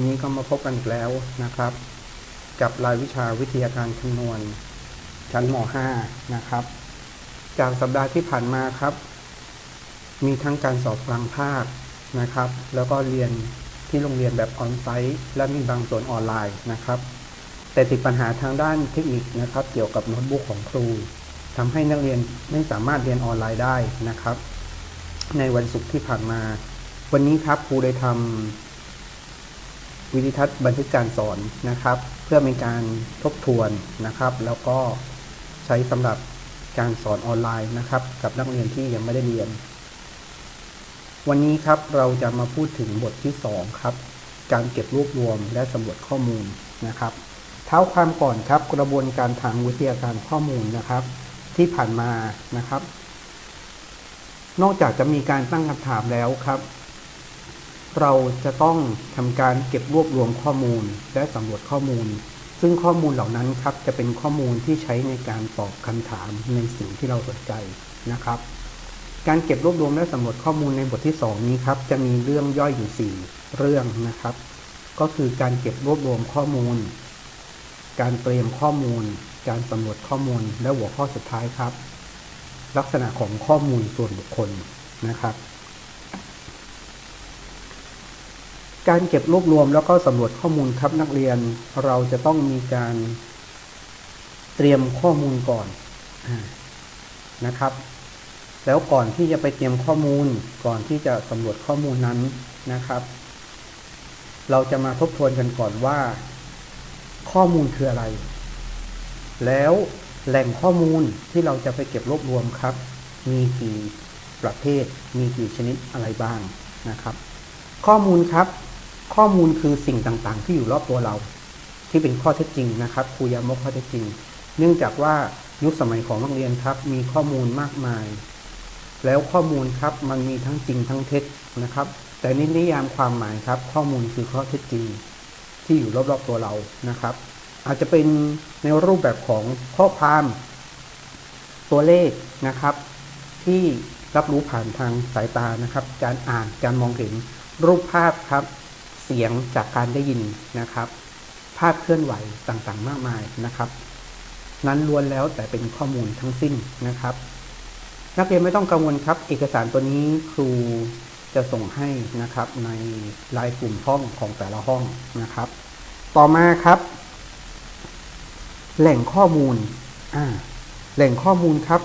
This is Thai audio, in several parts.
วันนี้ก็มาพบกันอีกแล้วนะครับ กับรายวิชาวิทยาการคำนวณ ชั้นม .5 นะครับ จากสัปดาห์ที่ผ่านมาครับ มีทั้งการสอบกลางภาคนะครับ แล้วก็เรียนที่โรงเรียนแบบออนไซต์และมีบางส่วนออนไลน์นะครับ แต่ติดปัญหาทางด้านเทคนิคนะครับ เกี่ยวกับโน้ตบุ๊กของครูทำให้นักเรียนไม่สามารถเรียนออนไลน์ได้นะครับ ในวันศุกร์ที่ผ่านมา วันนี้ครับครูได้ทำ วิดีทัศน์บันทึกการสอนนะครับ เพื่อเป็นการทบทวนนะครับ แล้วก็ใช้สำหรับการสอนออนไลน์นะครับ กับนักเรียนที่ยังไม่ได้เรียน วันนี้ครับเราจะมาพูดถึงบทที่ 2 ครับ การเก็บรวบรวมและสำรวจข้อมูลนะครับเท้าความก่อนครับกระบวนการทางวิทยาการข้อมูลนะครับ ที่ผ่านมานะครับ นอกจากจะมีการตั้งคำถามแล้วครับ เราจะต้องทำการเก็บรวบรวมข้อมูลและสำรวจข้อมูล ซึ่งข้อมูลเหล่านั้นครับจะเป็นข้อมูลที่ใช้ในการตอบคำถามในสิ่งที่เราสนใจนะครับ การเก็บรวบรวมและสำรวจข้อมูลในบทที่ 2 นี้ครับจะมีเรื่องย่อยอยู่ 4 เรื่องนะครับ ก็คือการเก็บรวบรวมข้อมูล การเตรียมข้อมูล การสำรวจข้อมูลและหัวข้อสุดท้ายครับ ลักษณะของข้อมูลส่วนบุคคลนะครับ การเก็บรวบรวมแล้วก็สำรวจข้อมูลครับนักเรียนเราจะต้องมีการเตรียมข้อมูลก่อนนะครับ แล้วก่อนที่จะไปเตรียมข้อมูลก่อนที่จะสำรวจข้อมูลนั้นนะครับ เราจะมาทบทวนกันก่อนว่า ข้อมูลคืออะไร แล้วแหล่งข้อมูลที่เราจะไปเก็บรวบรวมครับ มีกี่ประเภท มีกี่ชนิดอะไรบ้างนะครับ ข้อมูลครับ ข้อมูลคือสิ่งต่างๆ ที่อยู่รอบตัวเรา ที่เป็นข้อเท็จจริงนะครับครูย้ำว่าข้อเท็จจริง เนื่องจากว่ายุคสมัยของนักเรียนครับ มีข้อมูลมากมาย แล้วข้อมูลครับมันมีทั้งจริงทั้งเท็จนะครับ แต่ในนิยามความหมายครับ ข้อมูลคือข้อเท็จจริง ที่อยู่รอบๆตัวเรานะครับ อาจจะเป็นในรูปแบบของข้อความตัวเลขนะครับ ที่รับรู้ผ่านทางสายตานะครับ การอ่านการมองเห็นรูปภาพครับ เสียงจากการได้ยินนะครับ ภาพเคลื่อนไหวต่างๆ มากมายนะครับ นั้นล้วนแล้วแต่เป็นข้อมูลทั้งสิ้นนะครับ นักเรียนไม่ต้องกังวลครับ เอกสารตัวนี้ครูจะส่งให้นะครับในรายกลุ่มห้องของแต่ละห้องนะครับ ต่อมาครับ แหล่งข้อมูลแหล่งข้อมูลครับ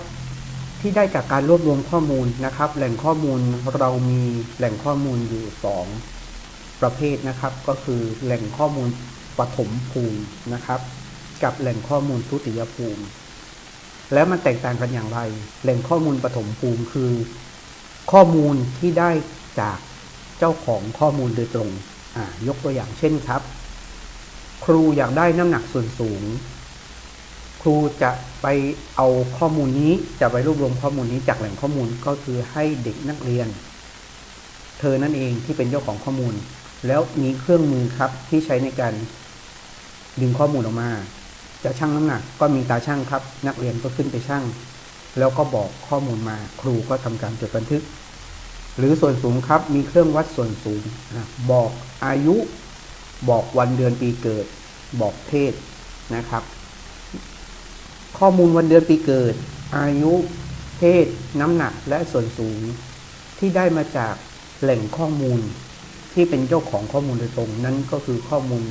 ที่ได้จากการรวบรวมข้อมูลนะครับ แหล่งข้อมูลเรามีแหล่งข้อมูลอยู่ 2 ประเภทนะครับ ก็คือแหล่งข้อมูลปฐมภูมินะครับ กับแหล่งข้อมูลทุติยภูมิ แล้วมันแตกต่างกันอย่างไร แหล่งข้อมูลปฐมภูมิคือ ข้อมูลที่ได้จากเจ้าของข้อมูลโดยตรงยกตัวอย่างเช่นครับ ครูอยากได้น้ำหนักส่วนสูง ครูจะไปเอาข้อมูลนี้จะไปรวบรวมข้อมูลนี้จากแหล่งข้อมูลก็คือให้เด็กนักเรียน เธอนั่นเองที่เป็นเจ้าของข้อมูล แล้วมีเครื่องมือครับที่ใช้ในการดึงข้อมูลออกมา จะชั่งน้ำหนัก ก็มีตาช่างครับ นักเรียนก็ขึ้นไปชั่ง แล้วก็บอกข้อมูลมา ครูก็ทำการจดบันทึก หรือส่วนสูงครับ มีเครื่องวัดส่วนสูงอะบอกอายุ บอกวันเดือนปีเกิด บอกเพศนะครับ ข้อมูลวันเดือนปีเกิด อายุ เพศ น้ำหนักและส่วนสูง ที่ได้มาจากแหล่งข้อมูล ที่เป็นเจ้าของข้อมูลโดยตรงนั่นก็คือข้อมูล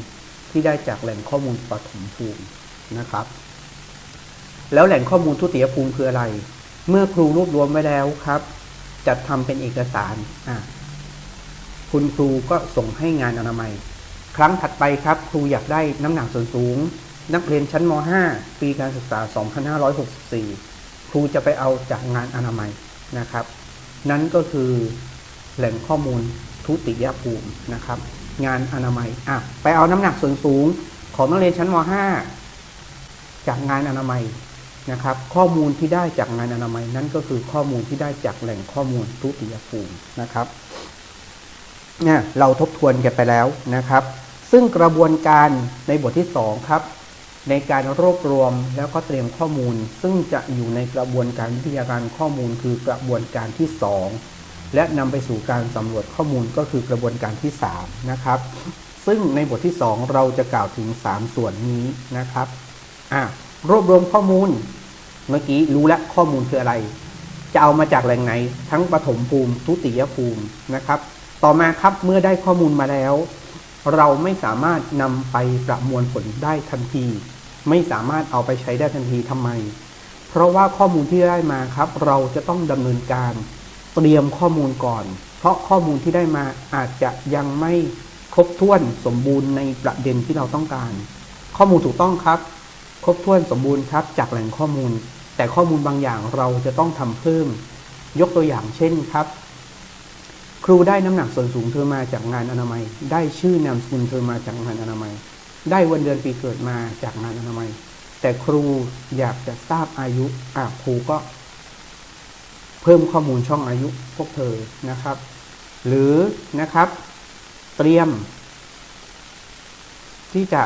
ที่ได้จากแหล่งข้อมูลปฐมภูมินะครับ แล้วแหล่งข้อมูลทุติยภูมิคืออะไร เมื่อครูรวบรวมไว้แล้วครับ จัดทำเป็นเอกสารอะคุณครูก็ส่งให้งานอนามัย ครั้งถัดไปครับ ครูอยากได้น้ำหนักส่วนสูง นักเรียนชั้นม .5 ปีการศึกษา 2564 ครูจะไปเอาจากงานอนามัยนะครับ นั่นก็คือแหล่งข้อมูล ทุติยภูมินะครับ งานอนามัยอะไปเอาน้ำหนักส่วนสูงของนักเรียนชั้นม .5 จากงานอนามัยนะครับ ข้อมูลที่ได้จากงานอนามัยนั่นก็คือข้อมูลที่ได้จากแหล่งข้อมูลทุติยภูมินะครับเนี่ยเราทบทวนกันไปแล้วนะครับ ซึ่งกระบวนการในบทที่ 2 ครับ ในการรวบรวมแล้วก็เตรียมข้อมูล ซึ่งจะอยู่ในกระบวนการวิทยาการข้อมูลคือกระบวนการที่ 2 และนำไปสู่การสำรวจข้อมูลก็คือกระบวนการที่ 3 นะครับ ซึ่งในบทที่ 2 เราจะกล่าวถึง 3 ส่วนนี้นะครับอะรวบรวมข้อมูล เมื่อกี้รู้แล้วข้อมูลคืออะไร จะเอามาจากแหล่งไหน ทั้งปฐมภูมิ ทุติยภูมินะครับ ต่อมาครับเมื่อได้ข้อมูลมาแล้ว เราไม่สามารถนำไปประมวลผลได้ทันที ไม่สามารถเอาไปใช้ได้ทันทีทำไม เพราะว่าข้อมูลที่ได้มาครับ เราจะต้องดำเนินการ เตรียมข้อมูลก่อน เพราะข้อมูลที่ได้มาอาจจะยังไม่ครบถ้วนสมบูรณ์ในประเด็นที่เราต้องการ ข้อมูลถูกต้องครับ ครบถ้วนสมบูรณ์ครับ จากแหล่งข้อมูล แต่ข้อมูลบางอย่างเราจะต้องทำเพิ่ม ยกตัวอย่างเช่นครับ ครูได้น้ำหนักส่วนสูงเธอมาจากงานอนามัย ได้ชื่อนามสกุลเธอมาจากงานอนามัย ได้วันเดือนปีเกิดมาจากงานอนามัย แต่ครูอยากจะทราบอายุอะครูก็ เพิ่มข้อมูลช่องอายุพวกเธอนะครับ หรือนะครับ เตรียม ที่จะ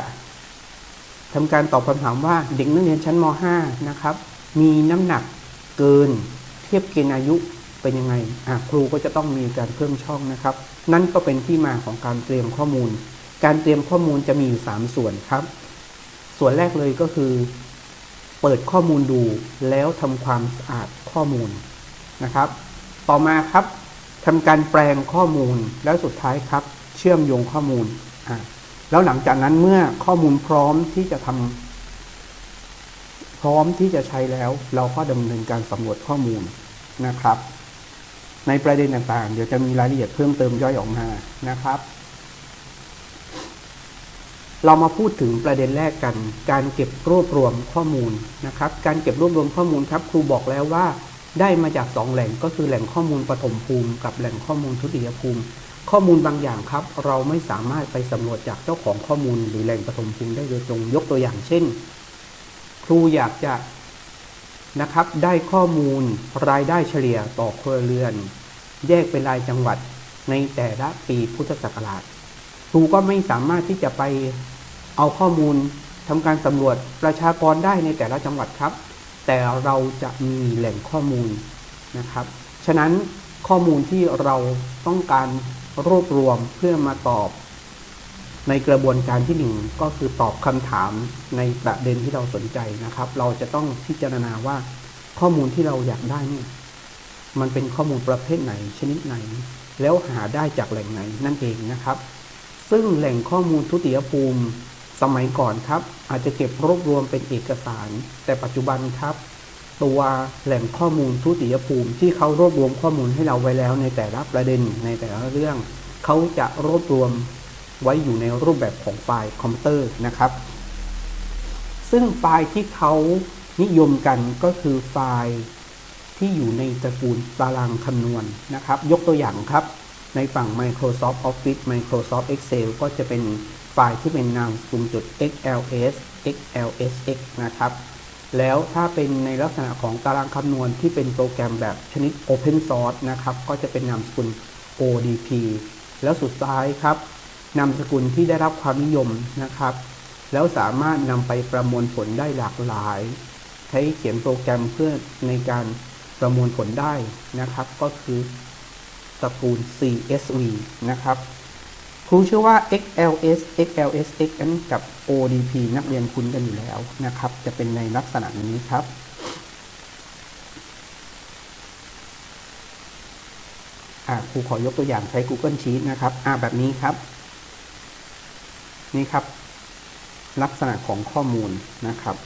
ทำการตอบคำถามว่าเด็กนักเรียนชั้นม .5 นะครับ มีน้ำหนักเกินเทียบเกณฑ์อายุเป็นยังไงครูก็จะต้องมีการเพิ่มช่องนะครับ นั่นก็เป็นที่มาของการเตรียมข้อมูล การเตรียมข้อมูลจะมีอยู่3ส่วนครับ ส่วนแรกเลยก็คือ เปิดข้อมูลดูแล้วทำความสะอาดข้อมูล นะครับ ต่อมาครับทำการแปลงข้อมูลแล้วสุดท้ายครับ เชื่อมโยงข้อมูล แล้วหลังจากนั้นเมื่อข้อมูลพร้อมที่จะทำพร้อมที่จะใช้แล้ว เราก็ดำเนินการสำรวจข้อมูลนะครับ ในประเด็นต่างๆ เดี๋ยวจะมีรายละเอียดเพิ่มเติมย่อยออกมานะครับ เรามาพูดถึงประเด็นแรกกัน การเก็บรวบรวมข้อมูลนะครับ การเก็บรวบรวมข้อมูลครับ ครูบอกแล้วว่า ได้มาจาก2แหล่งก็คือแหล่งข้อมูลปฐมภูมิ กับแหล่งข้อมูลทุติยภูมิ ข้อมูลบางอย่างครับ เราไม่สามารถไปสำรวจจากเจ้าของข้อมูล หรือแหล่งปฐมภูมิได้โดยตรงยกตัวอย่างเช่น ครูอยากจะนะครับได้ข้อมูลรายได้เฉลี่ยต่อครัวเรือน แยกเป็นรายจังหวัดในแต่ละปีพุทธศักราชครูก็ไม่สามารถที่จะไปเอาข้อมูลทำการสำรวจประชากรได้ในแต่ละจังหวัดครับ แต่เราจะมีแหล่งข้อมูลนะครับ ฉะนั้นข้อมูลที่เราต้องการรวบรวมเพื่อมาตอบ ในกระบวนการที่หนึ่งก็คือตอบคำถามในประเด็นที่เราสนใจนะครับ เราจะต้องพิจารณาว่าข้อมูลที่เราอยากได้นี่มันเป็นข้อมูลประเภทไหนชนิดไหน แล้วหาได้จากแหล่งไหนนั่นเองนะครับ ซึ่งแหล่งข้อมูลทุติยภูมิ สมัยก่อนครับ อาจจะเก็บรวบรวมเป็นเอกสาร แต่ปัจจุบันครับ ตัวแหล่งข้อมูลทุติยภูมิ ที่เขารวบรวมข้อมูลให้เราไว้แล้ว ในแต่ละประเด็นในแต่ละเรื่อง เขาจะรวบรวมไว้อยู่ในรูปแบบของไฟล์คอมพิวเตอร์นะครับ ซึ่งไฟล์ที่เขานิยมกันก็คือไฟล์ที่อยู่ในตระกูลตารางคำนวณนนะครับ ยกตัวอย่างครับ ในฝั่ง Microsoft Office Microsoft Excel ก็จะเป็น ไฟล์ที่เป็นนามสกุลจุด XLS XLSX นะครับ แล้วถ้าเป็นในลักษณะของตารางคำนวณที่เป็นโปรแกรมแบบชนิด Open Source นะครับ ก็จะเป็นนามสกุล ODP แล้วสุดท้ายครับนามสกุลที่ได้รับความนิยมนะครับ แล้วสามารถนำไปประมวลผลได้หลากหลาย ใช้เขียนโปรแกรมเพื่อในการประมวลผลได้นะครับ ก็คือตระกูล CSV นะครับ ครูเชื่อว่า XLS XLSX นั้นกับ ODP นักเรียนคุ้นกันอยู่แล้วนะครับ จะเป็นในลักษณะนี้ครับอ่าครูขอยกตัวอย่างใช้ Google Sheet นะครับอ่าแบบนี้ครับ นี่ครับ ลักษณะของข้อมูลนะครับ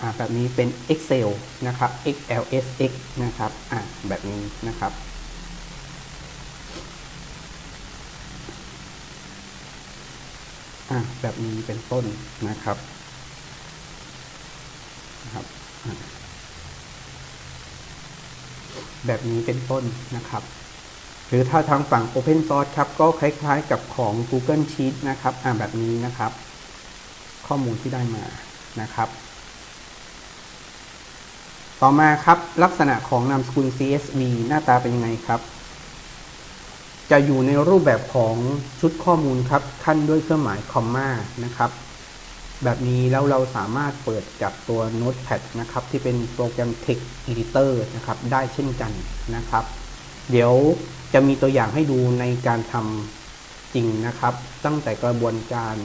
อ่าแบบนี้เป็น Excel นะครับ XLSX นะครับอ่าแบบนี้นะครับ อ่า แบบนี้เป็นต้นนะครับนะครับ แบบนี้เป็นต้นนะครับ หรือถ้าทางฝั่ง Open Source ครับ ก็คล้ายๆกับของ Google Sheet นะครับอ่าแบบนี้นะครับ ข้อมูลที่ได้มานะครับต่อมาครับลักษณะของนามสกุล CSV หน้าตาเป็นยังไงครับ จะอยู่ในรูปแบบของชุดข้อมูลครับขั้นด้วยเครื่องหมายคอมมานะครับ แบบนี้แล้วเราสามารถเปิดจากตัว Notepad นะครับ ที่เป็นโปรแกรม Text Editor นะครับ ได้เช่นกันนะครับ เดี๋ยวจะมีตัวอย่างให้ดูในการทำจริงนะครับ ตั้งแต่กระบวนการ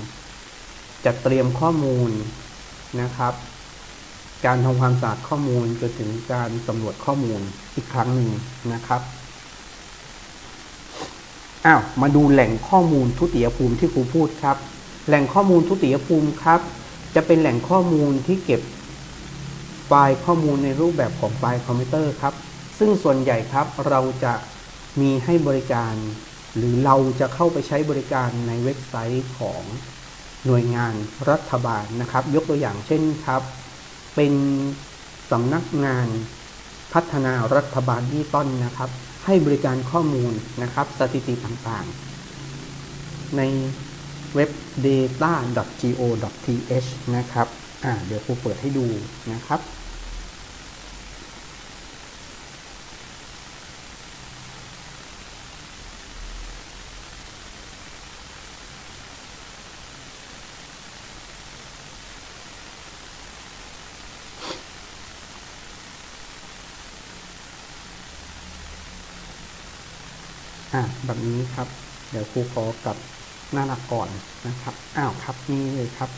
จัดเตรียมข้อมูลนะครับ การทำความสะอาดข้อมูลจนถึงการสำรวจข้อมูลอีกครั้งหนึ่งนะครับ อ้าวมาดูแหล่งข้อมูลทุติยภูมิที่ครูพูดครับ แหล่งข้อมูลทุติยภูมิครับ จะเป็นแหล่งข้อมูลที่เก็บไฟล์ข้อมูลในรูปแบบของไฟล์คอมพิวเตอร์ครับ ซึ่งส่วนใหญ่ครับเราจะมีให้บริการ หรือเราจะเข้าไปใช้บริการในเว็บไซต์ของหน่วยงานรัฐบาลนะครับ ยกตัวอย่างเช่นครับ เป็นสำนักงานพัฒนารัฐบาลดิจิตอลนะครับ ให้บริการข้อมูลนะครับ สถิติต่างๆ ในเว็บ data.go.th นะครับ เดี๋ยวครูเปิดให้ดูนะครับ อ่า ครับ เดี๋ยวครูขอกลับหน้าหลักก่อนนะครับ อ้าวครับนี่เลยครับ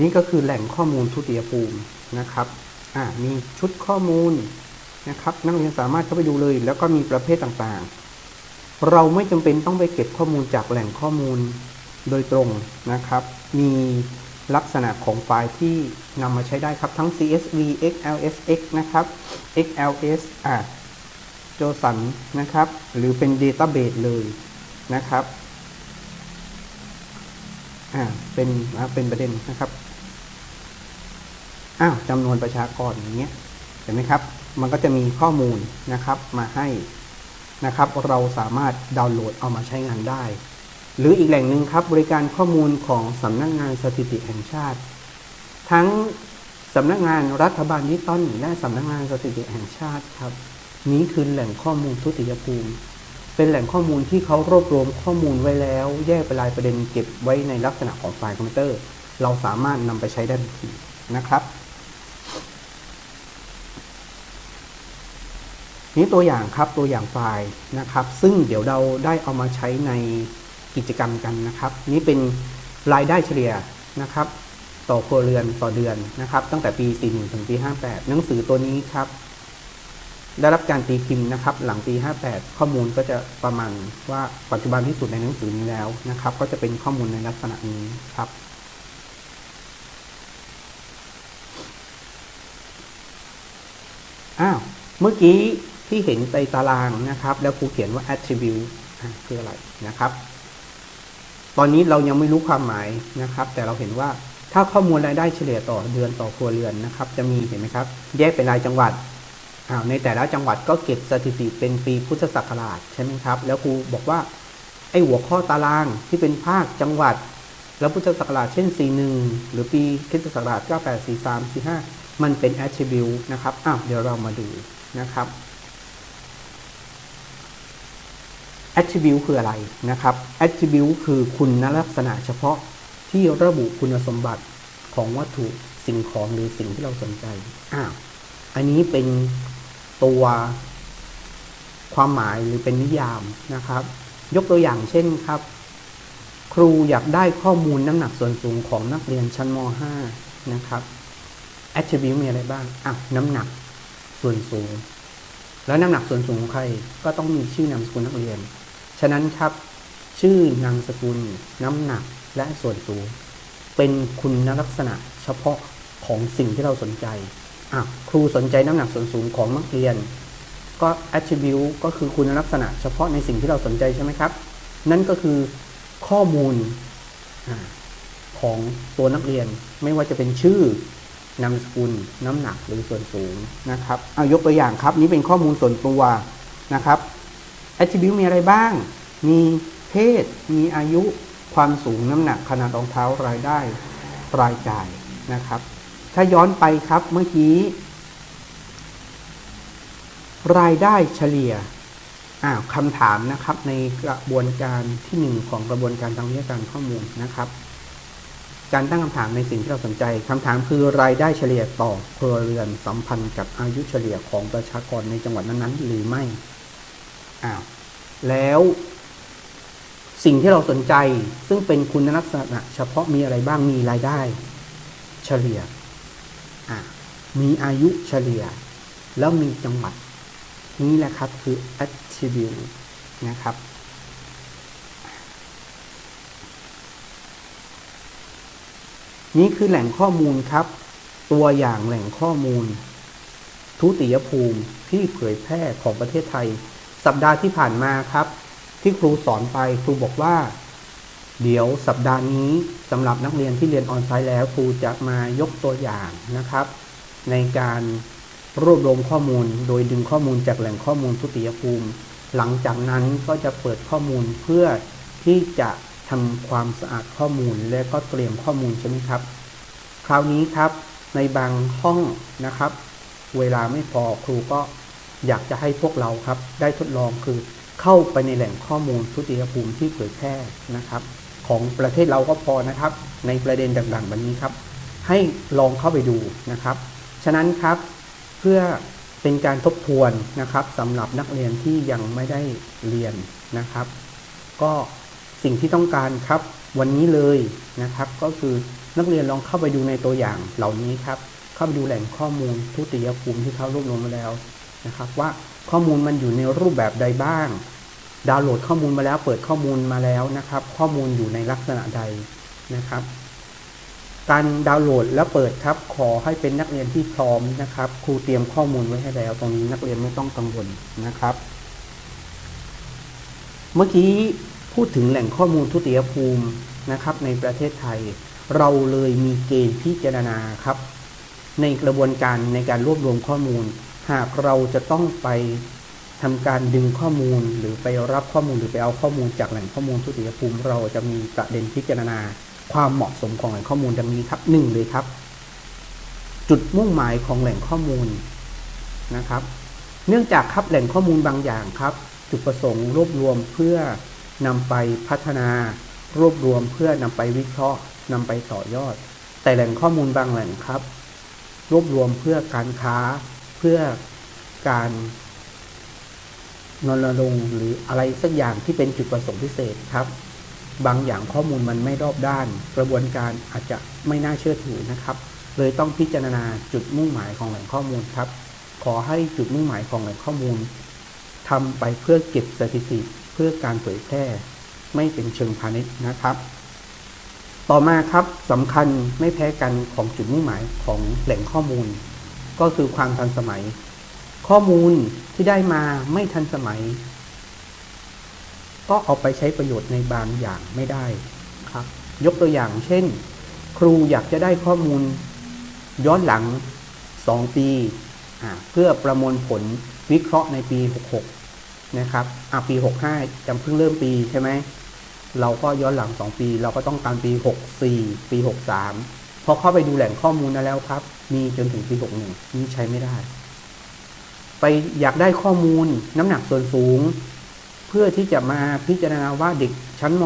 นี่ก็คือแหล่งข้อมูลทุติยภูมินะครับอ่ามีชุดข้อมูลนะครับ นักเรียนสามารถเข้าไปดูเลย แล้วก็มีประเภทต่างๆ เราไม่จำเป็นต้องไปเก็บข้อมูลจากแหล่งข้อมูลโดยตรงนะครับ มีลักษณะของไฟล์ที่นำมาใช้ได้ครับทั้ง CSV XLSX นะครับ XLS อ่า โจสันนะครับ หรือเป็น Database เลยนะครับอ่าเป็นเป็นประเด็นนะครับอ้าวจำนวนประชากรอย่างเงี้ยเห็นไหมครับ มันก็จะมีข้อมูลนะครับมาให้นะครับ เราสามารถดาวน์โหลดเอามาใช้งานได้ หรืออีกแหล่งหนึ่งครับ บริการข้อมูลของสำนักงงานสถิติแห่งชาติ ทั้งสำนักงานรัฐบาลนิต้นและสำนักงานสถิติแห่งชาติครับ นี้คือแหล่งข้อมูลทุติยภูมิ เป็นแหล่งข้อมูลที่เขารวบรวมข้อมูลไว้แล้ว แยกเป็นรายประเด็นเก็บไว้ในลักษณะของไฟล์คอมพิวเตอร์ เราสามารถนำไปใช้ได้ทันทีนะครับนี้ตัวอย่างครับตัวอย่างไฟล์นะครับ ซึ่งเดี๋ยวเราได้เอามาใช้ในกิจกรรมกันนะครับ นี้เป็นรายได้เฉลี่ยนะครับ ต่อครัวเรือนต่อเดือนนะครับ ตั้งแต่ปี 41 ถึงปี 58 หนังสือตัวนี้ครับ ได้รับการตีพิมพ์นะครับ หลังปี 58 ข้อมูลก็จะประมาณว่าปัจจุบันที่สุดในหนังสือนี้แล้วนะครับ ก็จะเป็นข้อมูลในลักษณะนี้ครับอ้าวเมื่อกี้ที่เห็นในตารางนะครับ แล้วครูเขียนว่า attribute คืออะไรนะครับ ตอนนี้เรายังไม่รู้ความหมายนะครับ แต่เราเห็นว่าถ้าข้อมูลรายได้เฉลี่ยต่อเดือนต่อครัวเรือนนะครับ จะมีเห็นไหมครับ แยกเป็นรายจังหวัด ในแต่ละจังหวัดก็เก็บสถิติเป็นปีพุทธศักราชใช่ไหมครับ แล้วครูบอกว่าไอ้หัวข้อตารางที่เป็นภาคจังหวัด แล้วพุทธศักราชเช่น 41 หรือปีคริสตศักราช 98 43 45 มันเป็น attribute นะครับ อ้าวเดี๋ยวเรามาดูนะครับ attribute คืออะไรนะครับ attribute คือคุณลักษณะเฉพาะที่ระบุคุณสมบัติของวัตถุสิ่งของหรือสิ่งที่เราสนใจ อ้าว อันนี้เป็น ตัวความหมายหรือเป็นนิยามนะครับ ยกตัวอย่างเช่นครับ ครูอยากได้ข้อมูลน้ำหนักส่วนสูงของนักเรียนชั้นม .5 นะครับ attribute มีอะไรบ้างอะน้ำหนักส่วนสูง แล้วน้ำหนักส่วนสูงของใครก็ต้องมีชื่อนามสกุลนักเรียน ฉะนั้นครับ ชื่อนามสกุล น้ำหนักและส่วนสูง เป็นคุณลักษณะเฉพาะของสิ่งที่เราสนใจ ครูสนใจน้ำหนักส่วนสูงของนักเรียน ก็ attribute ก็คือคุณลักษณะเฉพาะในสิ่งที่เราสนใจใช่ไหมครับ นั่นก็คือข้อมูลอของตัวนักเรียนไม่ว่าจะเป็นชื่อนามสกุลน้ำหนักหรือส่วนสูงนะครับเอายกตัวอย่างครับ นี้เป็นข้อมูลส่วนตัวนะครับ attribute มีอะไรบ้าง มีเพศ มีอายุความสูงน้ำหนักขนาดรองเท้ารายได้รายจ่ายนะครับ ถ้าย้อนไปครับเมื่อกี้ รายได้เฉลี่ยอ้าวคำถามนะครับในกระบวนการที่หนึ่งของกระบวนการทางวิชาการข้อมูลนะครับ การตั้งคำถามในสิ่งที่เราสนใจคำถามคือรายได้เฉลี่ยต่อครัวเรือนสัมพันธ์กับอายุเฉลี่ยของประชากรในจังหวัดนั้นๆ หรือไม่อ้าวแล้วสิ่งที่เราสนใจซึ่งเป็นคุณลักษณะเฉพาะมีอะไรบ้างมีรายได้ เฉลี่ย มีอายุเฉลี่ย แล้วมีจังหวัด นี่แหละครับคือ attribute นะครับ นี่คือแหล่งข้อมูลครับ ตัวอย่างแหล่งข้อมูล ทุติยภูมิที่เผยแพร่ของประเทศไทย สัปดาห์ที่ผ่านมาครับ ที่ครูสอนไปครูบอกว่า เดี๋ยวสัปดาห์นี้สำหรับนักเรียนที่เรียนออนไลน์แล้วครูจะมายกตัวอย่างนะครับ ในการรวบรวมข้อมูล โดยดึงข้อมูลจากแหล่งข้อมูลทุติยภูมิ หลังจากนั้นก็จะเปิดข้อมูลเพื่อที่จะทำความสะอาดข้อมูลและก็เตรียมข้อมูลใช่ไหมครับ คราวนี้ครับในบางห้องนะครับ เวลาไม่พอครูก็อยากจะให้พวกเราครับ ได้ทดลองคือเข้าไปในแหล่งข้อมูลทุติยภูมิที่เผยแพร่นะครับ ของประเทศเราก็พอนะครับ ในประเด็นต่างๆแบบนี้ครับ ให้ลองเข้าไปดูนะครับ ฉะนั้นครับเพื่อเป็นการทบทวนนะครับสำหรับนักเรียนที่ยังไม่ได้เรียนนะครับ ก็สิ่งที่ต้องการครับวันนี้เลยนะครับ ก็คือนักเรียนลองเข้าไปดูในตัวอย่างเหล่านี้ครับ เข้าไปดูแหล่งข้อมูลทุติยภูมิที่เขารวบรวมมาแล้วนะครับ ว่าข้อมูลมันอยู่ในรูปแบบใดบ้าง ดาวน์โหลดข้อมูลมาแล้วเปิดข้อมูลมาแล้วนะครับ ข้อมูลอยู่ในลักษณะใดนะครับ การดาวน์โหลดและเปิดครับ ขอให้เป็นนักเรียนที่พร้อมนะครับครูเตรียมข้อมูลไว้ให้แล้ว ตรงนี้นักเรียนไม่ต้องกังวลนะครับ เมื่อกี้พูดถึงแหล่งข้อมูลทุติยภูมินะครับ ในประเทศไทย เราเลยมีเกณฑ์พิจารณาครับ ในกระบวนการในการรวบรวมข้อมูล หากเราจะต้องไป ทำการดึงข้อมูลหรือไปรับข้อมูลหรือไปเอาข้อมูลจากแหล่งข้อมูลทุติยภูมิ เราจะมีประเด็นพิจารณา ความเหมาะสมของแหล่งข้อมูลดังนี้ครับหนึ่งเลยครับ จุดมุ่งหมายของแหล่งข้อมูลนะครับ เนื่องจากครับแหล่งข้อมูลบางอย่างครับ จุดประสงค์รวบรวมเพื่อนำไปพัฒนา รวบรวมเพื่อนำไปวิเคราะห์นำไปต่อยอด แต่แหล่งข้อมูลบางแหล่งครับ รวบรวมเพื่อการค้าเพื่อการ นรลงหรืออะไรสักอย่างที่เป็นจุดประสงค์พิเศษครับ บางอย่างข้อมูลมันไม่รอบด้าน กระบวนการอาจจะไม่น่าเชื่อถือนะครับ เลยต้องพิจารณาจุดมุ่งหมายของแหล่งข้อมูลครับ ขอให้จุดมุ่งหมายของแหล่งข้อมูลทำไปเพื่อเก็บสถิติเพื่อการเผยแพร่ ไม่เป็นเชิงพาณิชย์นะครับ ต่อมาครับสำคัญไม่แพ้กันของจุดมุ่งหมายของแหล่งข้อมูล ก็คือความทันสมัย ข้อมูลที่ได้มาไม่ทันสมัย ก็เอาไปใช้ประโยชน์ในบางอย่างไม่ได้ครับ ยกตัวอย่างเช่น ครูอยากจะได้ข้อมูลย้อนหลัง 2 ปีเพื่อประมวลผลวิเคราะห์ในปี 66 นะครับอะปี 65จำเพิ่งเริ่มปีใช่ไหม เราก็ย้อนหลัง 2 ปี เราก็ต้องการปี 64 ปี 63 พอเข้าไปดูแหล่งข้อมูลนั้นแล้วครับ มีจนถึงปี 61 นี่ใช้ไม่ได้ ไปอยากได้ข้อมูลน้ำหนักส่วนสูง เพื่อที่จะมาพิจารณาว่าเด็กชั้นม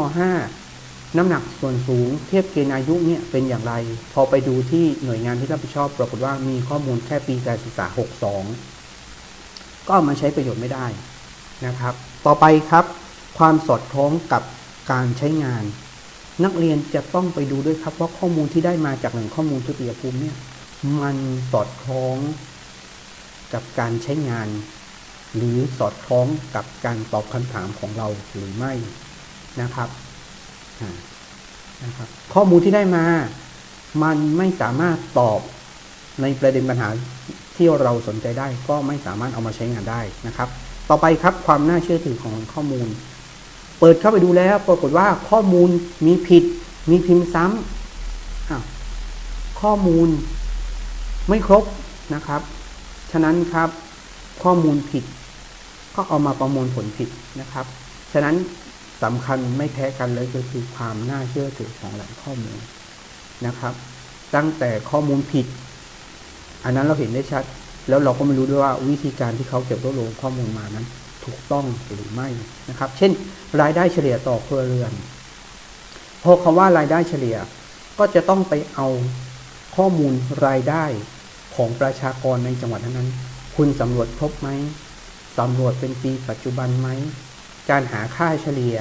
.5 น้ำหนักส่วนสูง เทียบเกณฑ์อายุเนี่ยเป็นอย่างไร พอไปดูที่หน่วยงานที่รับผิดชอบ ปรากฏว่ามีข้อมูลแค่ปีการศึกษา 62 ก็มาใช้ประโยชน์ไม่ได้นะครับ ต่อไปครับ ความสอดคล้องกับการใช้งาน นักเรียนจะต้องไปดูด้วยครับว่าข้อมูลที่ได้มาจากแหล่งข้อมูลทุติยภูมิเนี่ยมันสอดคล้อง กับการใช้งาน หรือสอดคล้องกับการตอบคำถามของเราหรือไม่นะครับนะครับ ข้อมูลที่ได้มา มันไม่สามารถตอบในประเด็นปัญหาที่เราสนใจได้ ก็ไม่สามารถเอามาใช้งานได้นะครับ ต่อไปครับความน่าเชื่อถือของข้อมูล เปิดเข้าไปดูแล้วปรากฏว่าข้อมูลมีผิด มีพิมพ์ซ้ำข้อมูลไม่ครบนะครับ ฉะนั้นครับ ข้อมูลผิด ก็เอามาประมวลผลผิดนะครับ ฉะนั้นสำคัญไม่แพ้กันเลยก็คือความน่าเชื่อถือของแหล่งข้อมูลนะครับ ตั้งแต่ข้อมูลผิด อันนั้นเราเห็นได้ชัด แล้วเราก็ไม่รู้ด้วยว่าวิธีการที่เขาเก็บรวบรวมข้อมูลมานั้น ถูกต้องหรือไม่นะครับ เช่น รายได้เฉลี่ยต่อครัวเรือนพอคำว่ารายได้เฉลี่ยก็จะต้องไปเอาข้อมูลรายได้ ของประชากรในจังหวัดนั้น คุณสำรวจพบไหมสำรวจเป็นปีปัจจุบันไหม การหาค่าเฉลี่ย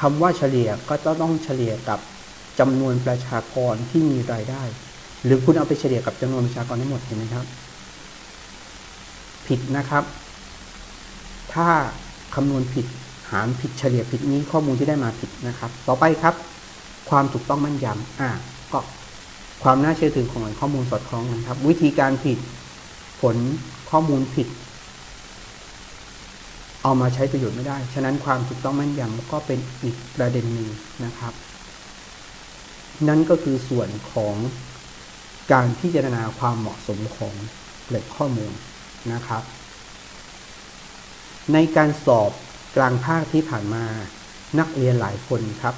คำว่าเฉลี่ยก็ต้องเฉลี่ยกับจำนวนประชากรที่มีรายได้ หรือคุณเอาไปเฉลี่ยกับจำนวนประชากรทั้งหมดเห็นไหมครับ ผิดนะครับ ถ้าคำนวณผิดหารผิดเฉลี่ยผิดนี้ข้อมูลที่ได้มาผิดนะครับ ต่อไปครับ ความถูกต้องมั่นยำอ่าก็ ความน่าเชื่อถือของแหล่งข้อมูลสอดคล้องกันครับ วิธีการผิดผลข้อมูลผิด เอามาใช้ประโยชน์ไม่ได้ ฉะนั้นความถูกต้องแม่นยำก็เป็นอีกประเด็นหนึ่งนะครับ นั่นก็คือส่วนของการพิจารณาความเหมาะสมของแหล่งข้อมูลนะครับ ในการสอบกลางภาคที่ผ่านมานักเรียนหลายคนครับ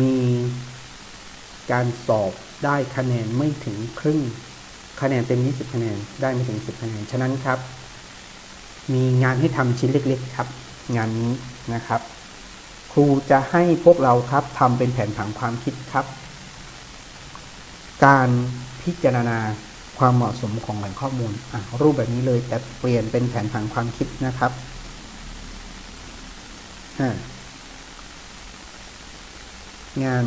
มี การสอบได้คะแนนไม่ถึงครึ่ง คะแนนเต็ม 20 คะแนนได้ไม่ถึง 10 คะแนน ฉะนั้นครับ มีงานให้ทำชิ้นเล็กๆครับ งานนี้นะครับ ครูจะให้พวกเราครับทำเป็นแผนผังความคิดครับ การพิจารณาความเหมาะสมของแหล่งข้อมูลรูปแบบนี้เลยแต่เปลี่ยนเป็นแผนผังความคิดนะครับอ่างาน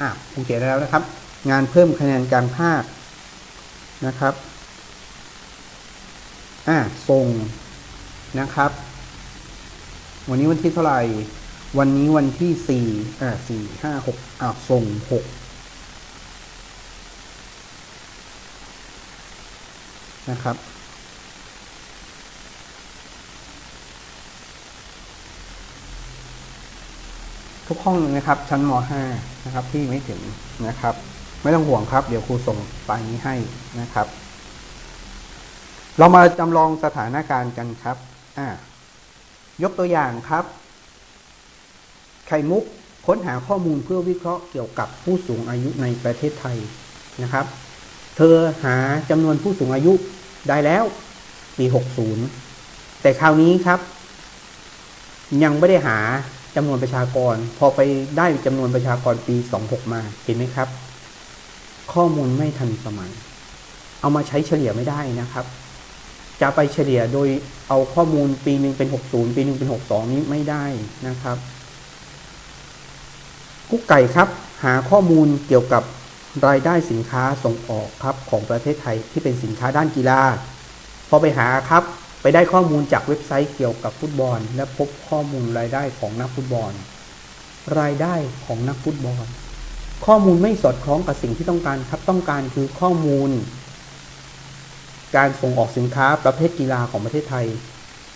อะผมเขียนแล้วนะครับ งานเพิ่มคะแนนการภาคนะครับอะส่งนะครับ วันนี้วันที่เท่าไหร่ วันนี้วันที่สี่อ่าสี่ห้าหกอ่าส่งหกนะครับ ทุกห้องนะครับ ชั้นม .5 นะครับที่ไม่ถึงนะครับ ไม่ต้องห่วงครับ เดี๋ยวครูส่งไปนี้ให้นะครับ เรามาจำลองสถานการณ์กันครับอ่ายกตัวอย่างครับ ไข่มุกค้นหาข้อมูลเพื่อวิเคราะห์เกี่ยวกับผู้สูงอายุในประเทศไทยนะครับ เธอหาจำนวนผู้สูงอายุได้แล้วปี 60 แต่คราวนี้ครับ ยังไม่ได้หา จำนวนประชากร พอไปได้จำนวนประชากรปี 26 มาเห็นไหมครับ ข้อมูลไม่ทันสมัย เอามาใช้เฉลี่ยไม่ได้นะครับ จะไปเฉลี่ยโดยเอาข้อมูลปีหนึ่งเป็น 60 ปีหนึ่งเป็น 62 นี้ไม่ได้นะครับกุ๊กไก่ครับ หาข้อมูลเกี่ยวกับรายได้สินค้าส่งออกครับของประเทศไทยที่เป็นสินค้าด้านกีฬาพอไปหาครับ ไปได้ข้อมูลจากเว็บไซต์เกี่ยวกับฟุตบอล และพบข้อมูลรายได้ของนักฟุตบอล รายได้ของนักฟุตบอล ข้อมูลไม่สอดคล้องกับสิ่งที่ต้องการครับต้องการคือข้อมูล การส่งออกสินค้าประเภทกีฬาของประเทศไทย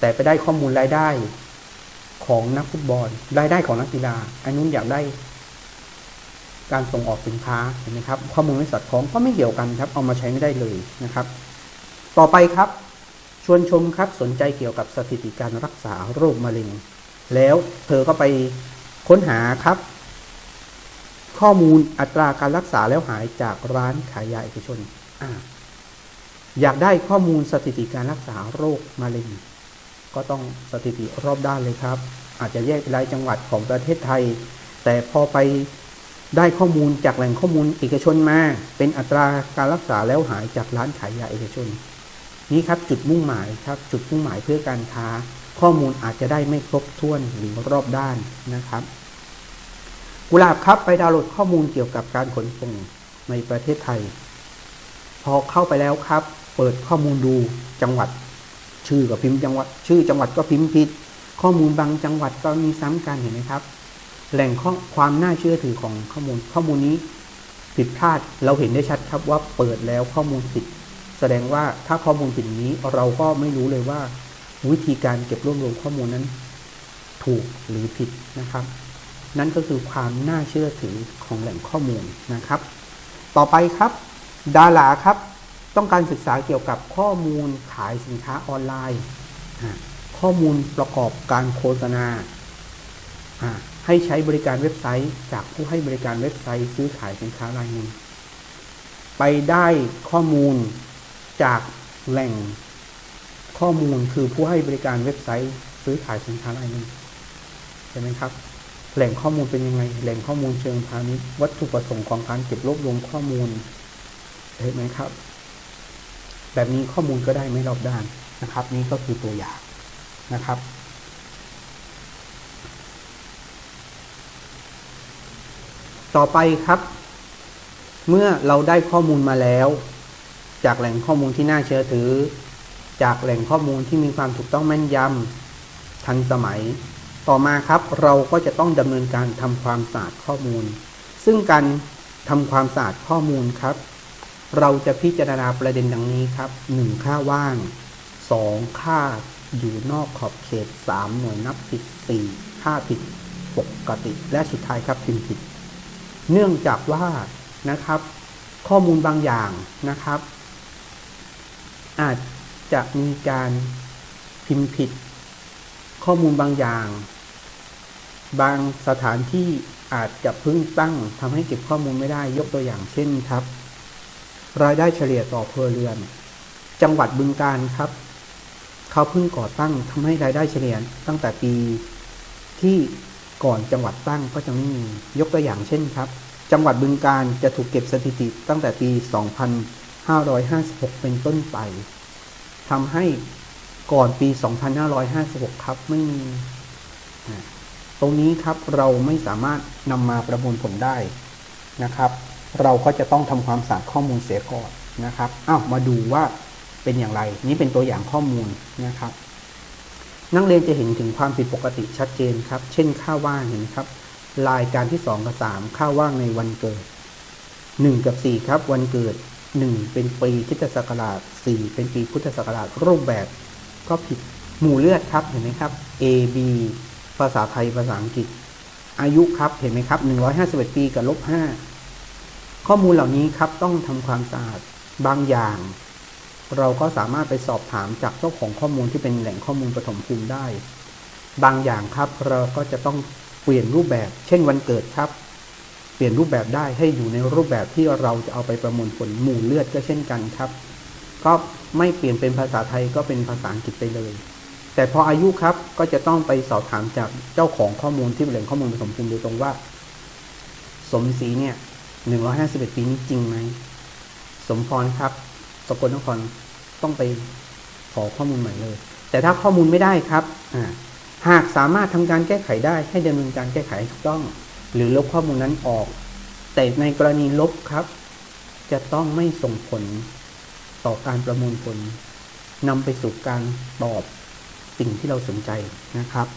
แต่ไปได้ข้อมูลรายได้ของนักฟุตบอล รายได้ของนักกีฬาอันนู้นอยากได้ การส่งออกสินค้าเห็นไหมครับ ข้อมูลไม่สอดคล้องก็ไม่เกี่ยวกันครับ เอามาใช้ไม่ได้เลยนะครับ ต่อไปครับ ชวนชมครับสนใจเกี่ยวกับสถิติการรักษาโรคมะเร็ง แล้วเธอก็ไปค้นหาครับ ข้อมูลอัตราการรักษาแล้วหายจากร้านขายยาเอกชนออยากได้ข้อมูลสถิติการรักษาโรคมะเร็ง ก็ต้องสถิติรอบด้านเลยครับ อาจจะแยกรายจังหวัดของประเทศไทย แต่พอไปได้ข้อมูลจากแหล่งข้อมูลเอกชนมา เป็นอัตราการรักษาแล้วหายจากร้านขายยาเอกชน นี่ครับจุดมุ่งหมายครับจุดมุ่งหมายเพื่อการค้า ข้อมูลอาจจะได้ไม่ครบถ้วนหรือรอบด้านนะครับ กุหลาบครับไปดาวน์โหลดข้อมูลเกี่ยวกับการขนส่งในประเทศไทย พอเข้าไปแล้วครับ เปิดข้อมูลดูจังหวัด ชื่อกับพิมพ์จังหวัด ชื่อจังหวัดก็พิมพ์ผิด ข้อมูลบางจังหวัดก็มีซ้ำกันเห็นไหมครับ แหล่งข้อความน่าเชื่อถือของข้อมูลข้อมูลนี้ผิดพลาดเราเห็นได้ชัดครับว่าเปิดแล้วข้อมูลผิด แสดงว่าถ้าข้อมูลผิดนี้เราก็ไม่รู้เลยว่า วิธีการเก็บรวบรวมข้อมูลนั้น ถูกหรือผิดนะครับ นั่นก็คือความน่าเชื่อถือของแหล่งข้อมูลนะครับ ต่อไปครับ ดาราครับ ต้องการศึกษาเกี่ยวกับข้อมูลขายสินค้าออนไลน์ ข้อมูลประกอบการโฆษณา ให้ใช้บริการเว็บไซต์ จากผู้ให้บริการเว็บไซต์ซื้อขายสินค้ารายหนึ่งไปได้ข้อมูล จากแหล่งข้อมูลคือผู้ให้บริการเว็บไซต์ซื้อขายสินค้ารายหนึ่งใช่ไหมครับ แหล่งข้อมูลเป็นยังไง แหล่งข้อมูลเชิงพาณิชย์วัตถุประสงค์ของการเก็บรวบรวมข้อมูลเห็นไหมครับ แบบนี้ข้อมูลก็ได้ไม่รอบด้านนะครับ นี่ก็คือตัวอย่างนะครับต่อไปครับ เมื่อเราได้ข้อมูลมาแล้ว จากแหล่งข้อมูลที่น่าเชื่อถือ จากแหล่งข้อมูลที่มีความถูกต้องแม่นยำทันสมัย ต่อมาครับเราก็จะต้องดำเนินการทำความสะอาดข้อมูล ซึ่งการทำความสะอาดข้อมูลครับ เราจะพิจารณาประเด็นดังนี้ครับ 1. ค่าว่าง 2. ค่าอยู่นอกขอบเขต 3. หน่วยนับผิด 4. ค่าผิดปกติ และสุดท้ายครับพิมพ์ผิด เนื่องจากว่านะครับ ข้อมูลบางอย่างนะครับ อาจจะมีการพิมพ์ผิด ข้อมูลบางอย่าง บางสถานที่อาจจะเพิ่งตั้งทำให้เก็บข้อมูลไม่ได้ยกตัวอย่างเช่นครับ รายได้เฉลี่ยต่อครัวเรือน จังหวัดบึงการครับ เขาเพิ่งก่อตั้งทำให้รายได้เฉลี่ยตั้งแต่ปี ที่ก่อนจังหวัดตั้งก็จะไม่มียกตัวอย่างเช่นครับ จังหวัดบึงการจะถูกเก็บสถิติตั้งแต่ปี 2556 เป็นต้นไปทำให้ก่อนปี 2556 ครับไม่มีอ่าตรงนี้ครับเราไม่สามารถนำมาประมวลผลได้นะครับ เราก็จะต้องทำความสะอาดข้อมูลเสียก่อนนะครับอ้าวมาดูว่าเป็นอย่างไร นี่เป็นตัวอย่างข้อมูลนะครับ นักเรียนจะเห็นถึงความผิดปกติชัดเจนครับ เช่นค่าว่างเห็นครับ รายการที่ 2 กับ 3 ค่าว่างในวันเกิด 1 กับ 4 ครับ วันเกิด 1เป็นปีคิตศักราช4เป็นปีพุทธศักราชรูปแบบก็ผิดหมู่เลือดครับเห็นไหมครับ A B ภาษาไทยภาษาอังกฤษ อายุครับเห็นไหมครับ151 ปีกับลบ5ข้อมูลเหล่านี้ครับต้องทำความสะอาดบางอย่าง เราก็สามารถไปสอบถามจากเจ้าของข้อมูลที่เป็นแหล่งข้อมูลปฐมภูมิได้ บางอย่างครับเราก็จะต้องเปลี่ยนรูปแบบ เช่นวันเกิดครับ เปลี่ยนรูปแบบได้ให้อยู่ในรูปแบบที่เราจะเอาไปประมวลผลหมู่เลือดก็เช่นกันครับ ก็ไม่เปลี่ยนเป็นภาษาไทยก็เป็นภาษาอังกฤษไปเลย แต่พออายุครับก็จะต้องไปสอบถามจากเจ้าของข้อมูลที่เป็นแหล่งข้อมูลปฐมภูมิโดยตรงว่า สมศรีเนี่ยหนึ่งร้อยห้าสิบเอ็ดปีนี้จริงไหมสมพรครับสกลนครต้องไปขอข้อมูลใหม่เลย แต่ถ้าข้อมูลไม่ได้ครับหากสามารถทำการแก้ไขได้ให้ดำเนินการแก้ไขถูกต้อง หรือลบข้อมูลนั้นออก แต่ในกรณีลบครับ จะต้องไม่ส่งผลต่อการประมวลผลนำไปสู่การตอบสิ่งที่เราสนใจนะครับ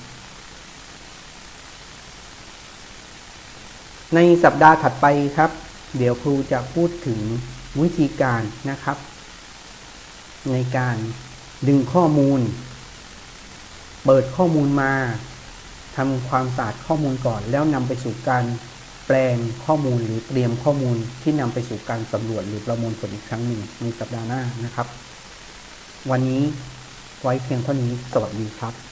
ในสัปดาห์ถัดไปครับ เดี๋ยวครูจะพูดถึงวิธีการนะครับ ในการดึงข้อมูล เปิดข้อมูลมา ทำความสะอาดข้อมูลก่อน แล้วนำไปสู่การแปลงข้อมูลหรือเตรียมข้อมูลที่นำไปสู่การสำรวจหรือประมวลผลอีกครั้งหนึ่งในสัปดาห์หน้านะครับ วันนี้ไว้เพียงเท่านี้สวัสดีครับ